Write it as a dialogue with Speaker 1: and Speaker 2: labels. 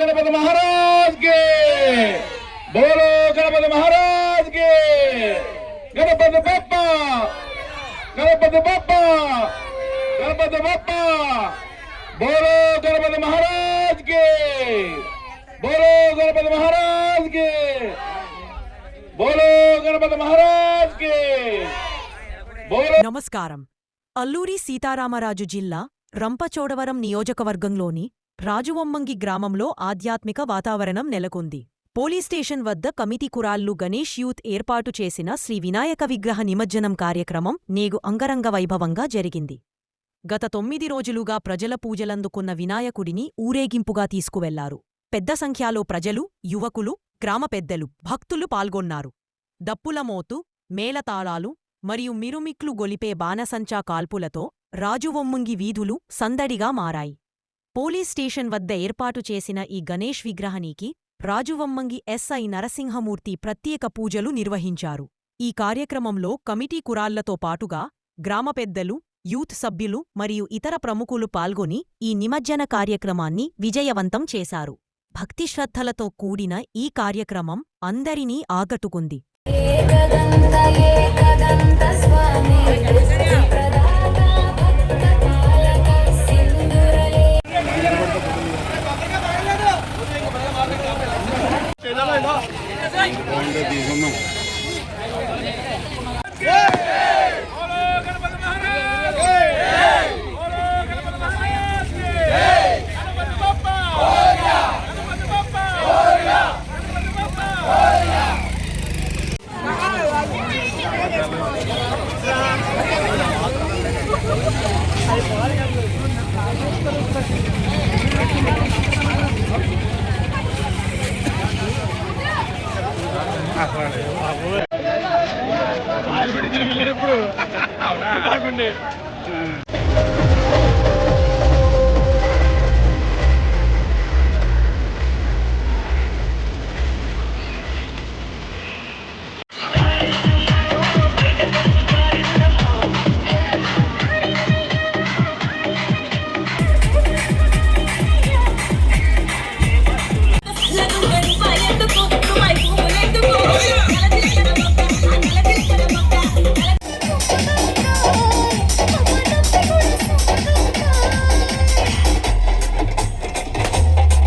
Speaker 1: గణపతి మహారాజ్కి. బోలో గణపతి మహారాజ్కి. గణపతి బప్ప. గణపతి బప్ప. గణపతి బప్ప. బోలో గణపతి మహారాజ్కి. బోలో గణపతి మహారాజ్కి. బోలో గణపతి మహారాజ్కి.
Speaker 2: నమస్కారం. అల్లూరి సీతారామరాజు జిల్లా రంపచోడవరం నియోజకవర్గంలోని రాజువమ్మంగి గ్రామంలో ఆధ్యాత్మిక వాతావరణం నెలకొంది. పోలీస్ స్టేషన్ వద్ద కమిటీ కురాళ్ళు గణేష్ యూత్ ఏర్పాటు చేసిన శ్రీ వినాయక విగ్రహ నిమజ్జనం కార్యక్రమం నేగు అంగరంగ వైభవంగా జరిగింది. గత తొమ్మిది రోజులుగా ప్రజల పూజలందుకున్న వినాయకుడిని ఊరేగింపుగా తీసుకువెళ్ళారు. పెద్ద సంఖ్యలో ప్రజలు యువకులు గ్రామ పెద్దలు భక్తులు పాల్గొన్నారు. దప్పులమోతు మేళతాళాలు మరియు మిరుమిక్లు గొలిపే బాణసంచా కాల్పులతో రాజువొమ్మంగి వీధులు సందడిగా మారాయి. పోలీస్ స్టేషన్ వద్ద ఏర్పాటు చేసిన ఈ గణేష్ విగ్రహానికి రాజువమ్మంగి ఎస్ఐ నరసింహమూర్తి ప్రత్యేక పూజలు నిర్వహించారు. ఈ కార్యక్రమంలో కమిటీ కురాళ్ళతో పాటుగా గ్రామ పెద్దలు యూత్ సభ్యులు మరియు ఇతర ప్రముఖులు పాల్గొని ఈ నిమజ్జన కార్యక్రమాన్ని విజయవంతం చేశారు. భక్తిశ్రద్ధలతో కూడిన ఈ కార్యక్రమం అందరినీ ఆగట్టుకుంది
Speaker 3: বন্ধ দিয়ে ఇప్పుడు